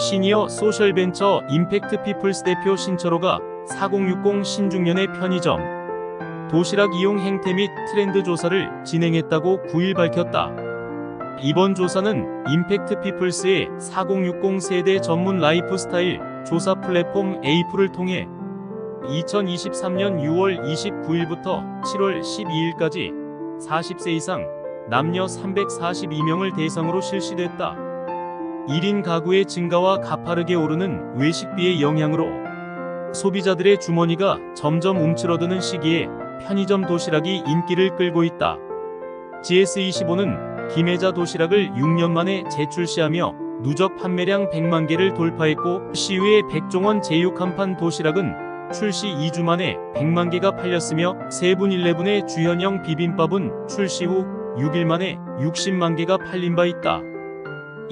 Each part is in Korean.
시니어 소셜벤처 임팩트 피플스 대표 신철호가 4060 신중년의 편의점 도시락 이용 행태 및 트렌드 조사를 진행했다고 9일 밝혔다. 이번 조사는 임팩트 피플스의 4060 세대 전문 라이프 스타일 조사 플랫폼 에이프를 통해 2023년 6월 29일부터 7월 12일까지 40세 이상 남녀 342명을 대상으로 실시됐다. 1인 가구의 증가와 가파르게 오르는 외식비의 영향으로 소비자들의 주머니가 점점 움츠러드는 시기에 편의점 도시락이 인기를 끌고 있다. GS25는 김혜자 도시락을 6년 만에 재출시하며 누적 판매량 100만 개를 돌파했고 시우의 백종원 제육 한판 도시락은 출시 2주 만에 100만 개가 팔렸으며 세븐일레븐의 주현영 비빔밥은 출시 후 6일 만에 60만 개가 팔린 바 있다.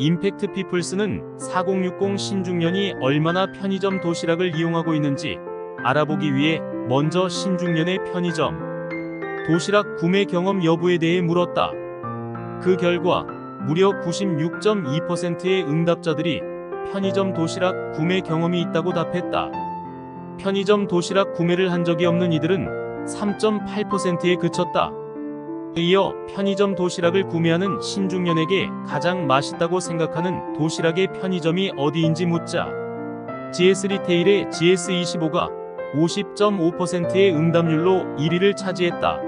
임팩트 피플스는 4060 신중년이 얼마나 편의점 도시락을 이용하고 있는지 알아보기 위해 먼저 신중년의 편의점 도시락 구매 경험 여부에 대해 물었다. 그 결과 무려 96.2%의 응답자들이 편의점 도시락 구매 경험이 있다고 답했다. 편의점 도시락 구매를 한 적이 없는 이들은 3.8%에 그쳤다. 이어 편의점 도시락을 구매하는 신중년에게 가장 맛있다고 생각하는 도시락의 편의점이 어디인지 묻자 GS 리테일의 GS25가 50.5%의 응답률로 1위를 차지했다.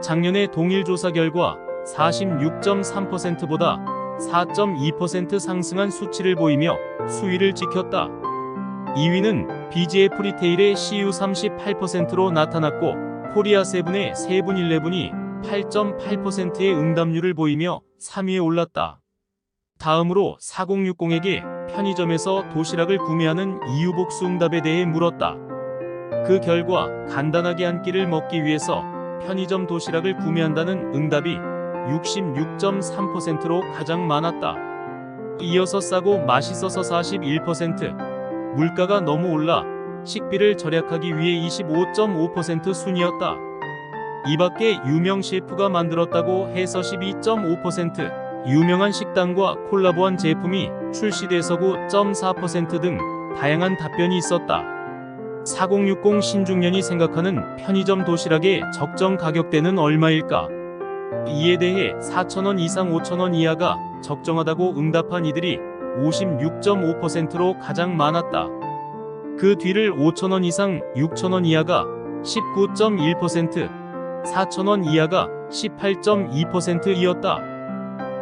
작년의 동일 조사 결과 46.3%보다 4.2% 상승한 수치를 보이며 수위를 지켰다. 2위는 BGF 리테일의 CU38%로 나타났고 코리아 세븐의 세븐일레븐이 8.8%의 응답률을 보이며 3위에 올랐다. 다음으로 4060에게 편의점에서 도시락을 구매하는 이유 복수 응답에 대해 물었다. 그 결과 간단하게 한 끼를 먹기 위해서 편의점 도시락을 구매한다는 응답이 66.3%로 가장 많았다. 이어서 싸고 맛있어서 41%, 물가가 너무 올라 식비를 절약하기 위해 25.5% 순이었다. 이 밖에 유명 셰프가 만들었다고 해서 12.5%, 유명한 식당과 콜라보한 제품이 출시돼서 9.4%등 다양한 답변이 있었다. 4060 신중년이 생각하는 편의점 도시락의 적정 가격대는 얼마일까? 이에 대해 4,000원 이상 5,000원 이하가 적정하다고 응답한 이들이 56.5%로 가장 많았다. 그 뒤를 5,000원 이상 6,000원 이하가 19.1%, 4,000원 이하가 18.2%이었다.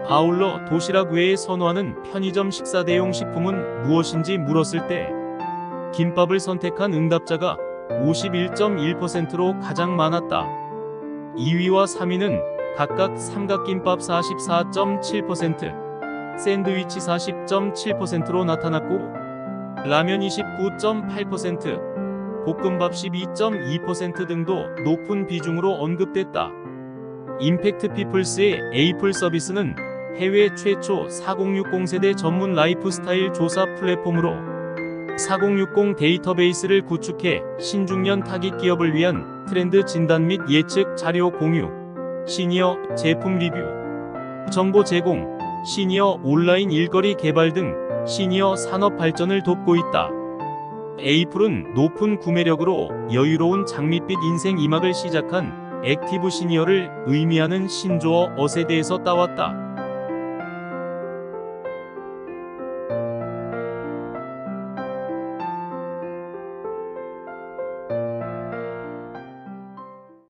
아울러 도시락 외에 선호하는 편의점 식사 대용 식품은 무엇인지 물었을 때 김밥을 선택한 응답자가 51.1%로 가장 많았다. 2위와 3위는 각각 삼각김밥 44.7%, 샌드위치 40.7%로 나타났고 라면 29.8%, 볶음밥 12.2% 등도 높은 비중으로 언급됐다. 임팩트 피플스의 에이플 서비스는 해외 최초 4060 세대 전문 라이프스타일 조사 플랫폼으로 4060 데이터베이스를 구축해 신중년 타깃 기업을 위한 트렌드 진단 및 예측 자료 공유, 시니어 제품 리뷰, 정보 제공, 시니어 온라인 일거리 개발 등 시니어 산업 발전을 돕고 있다. 에이플은 높은 구매력으로 여유로운 장밋빛 인생 2막을 시작한 액티브 시니어를 의미하는 신조어 어세대에서 따왔다.